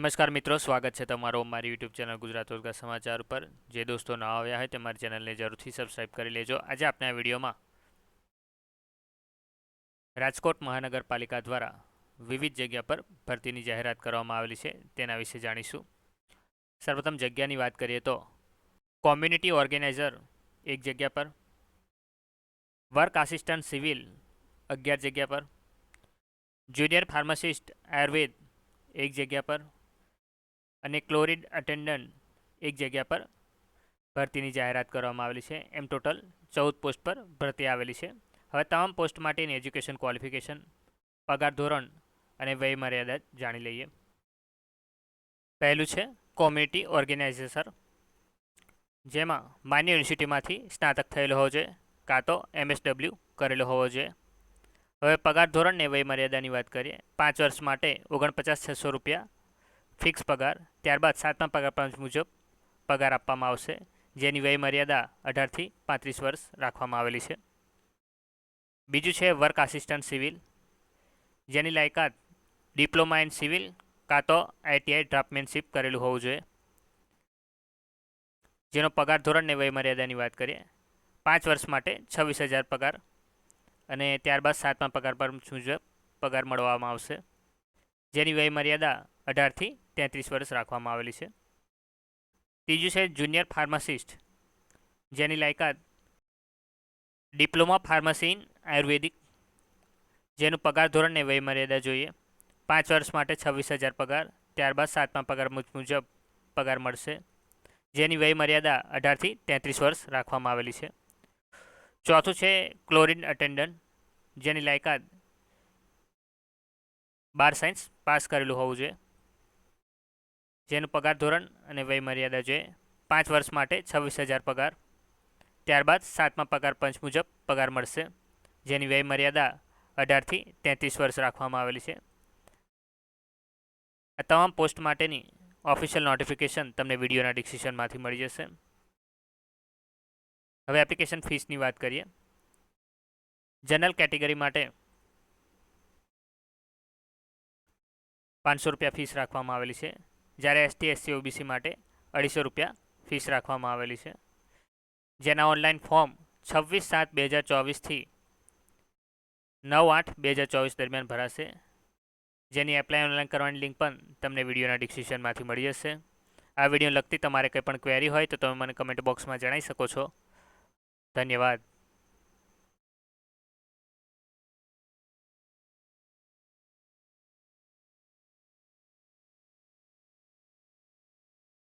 નમસ્કાર મિત્રો, સ્વાગત છે તમારો મારી યુટ્યુબ ચેનલ ગુજરાત રોજગાર સમાચાર ઉપર. જે દોસ્તો ન આવ્યા હોય તે મારી ચેનલને જરૂરથી સબસ્ક્રાઇબ કરી લેજો. આજે આપણે આ વિડીયોમાં રાજકોટ મહાનગરપાલિકા દ્વારા વિવિધ જગ્યા પર ભરતીની જાહેરાત કરવામાં આવેલી છે. તેના વિશે જાણીશું. સર્વપ્રથમ જગ્યાની વાત કરીએ તો કોમ્યુનિટી ઓર્ગેનાઇઝર એક જગ્યા પર, વર્ક આસિસ્ટન્ટ સિવિલ અગિયાર જગ્યા પર, જુનિયર ફાર્માસિસ્ટ આયુર્વેદ એક જગ્યા પર અને ક્લોરિડ અટેન્ડન્ટ એક જગ્યા પર ભરતીની જાહેરાત કરવામાં આવેલી છે. એમ ટોટલ ચૌદ પોસ્ટ પર ભરતી આવેલી છે. હવે તમામ પોસ્ટ માટેની એજ્યુકેશન ક્વોલિફિકેશન, પગાર ધોરણ અને વયમર્યાદા જાણી લઈએ. પહેલું છે કોમ્યુનિટી ઓર્ગેનાઇઝેશન. જેમાં માન્ય યુનિવર્સિટીમાંથી સ્નાતક થયેલો હોવો જોઈએ, કાં તો એમએસડબલ્યુ કરેલો હોવો જોઈએ. હવે પગાર ધોરણને વયમર્યાદાની વાત કરીએ, પાંચ વર્ષ માટે ઓગણપચાસ છસો રૂપિયા ફિક્સ પગાર, ત્યારબાદ સાતમા પગાર પાંચ મુજબ પગાર આપવામાં આવશે, જેની વય મર્યાદા અઢારથી પાંત્રીસ વર્ષ રાખવામાં આવેલી છે. બીજું છે વર્ક આસિસ્ટન્ટ સિવિલ, જેની લાયકાત ડિપ્લોમા ઇન સિવિલ કાં તો આઈટીઆઈ ડ્રાફ્ટમેનશીપ કરેલું હોવું જોઈએ. જેનો પગાર ધોરણને વયમર્યાદાની વાત કરીએ, પાંચ વર્ષ માટે છવ્વીસ હજાર પગાર અને ત્યારબાદ સાતમા પગાર પર મુજબ પગાર મળવામાં આવશે. જેની વય મર્યાદા અઢારથી તેત્રીસ વર્ષ રાખવામાં આવેલી છે. ત્રીજું છે જુનિયર ફાર્માસિસ્ટ, જેની લાયકાત ડિપ્લોમા ફાર્મસી ઇન આયુર્વેદિક, જેનું પગાર ધોરણને વયમર્યાદા જોઈએ. પાંચ વર્ષ માટે છવ્વીસ હજાર પગાર, ત્યારબાદ સાતમા પગાર મુજબ પગાર મળશે, જેની વયમર્યાદા અઢારથી તેત્રીસ વર્ષ રાખવામાં આવેલી છે. ચોથું છે ક્લોરિન અટેન્ડન્ટ, જેની લાયકાત બાર સાયન્સ પાસ કરેલું હોવું જોઈએ. જેનું પગાર ધોરણ અને વય મર્યાદા જોઈએ. પાંચ વર્ષ માટે છવ્વીસ હજાર પગાર. ત્યારબાદ સાતમા પગાર પંચ મુજબ પગાર મળશે. જેની વય મર્યાદા અઢારથી તેત્રીસ વર્ષ રાખવામાં આવેલી છે. આ તમામ પોસ્ટ માટેની ઓફિશિયલ નોટિફિકેશન તમને વિડીયોના ડિસ્ક્રિપ્શનમાંથી મળી જશે. હવે એપ્લિકેશન ફીસની વાત કરીએ. જનરલ કેટેગરી માટે પાંચસો રૂપિયા ફીસ રાખવામાં આવેલી છે. જ્યારે એસટી એસસી ઓબીસી માટે અઢીસો રૂપિયા ફીસ રાખવામાં આવેલી છે. જેના ઓનલાઈન ફોર્મ છવ્વીસ સાત બે હજાર ચોવીસથી નવ આઠ બે હજાર ચોવીસ દરમિયાન ભરાશે. જેની એપ્લાય ઓનલાઈન કરવાની લિંક પણ તમને વિડીયોના ડિસ્ક્રિપ્શનમાંથી મળી જશે. આ વીડિયો લગતી તમારે કંઈ પણ ક્વેરી હોય તો તમે મને કમેન્ટ બોક્સમાં જણાવી શકો છો. ધન્યવાદ.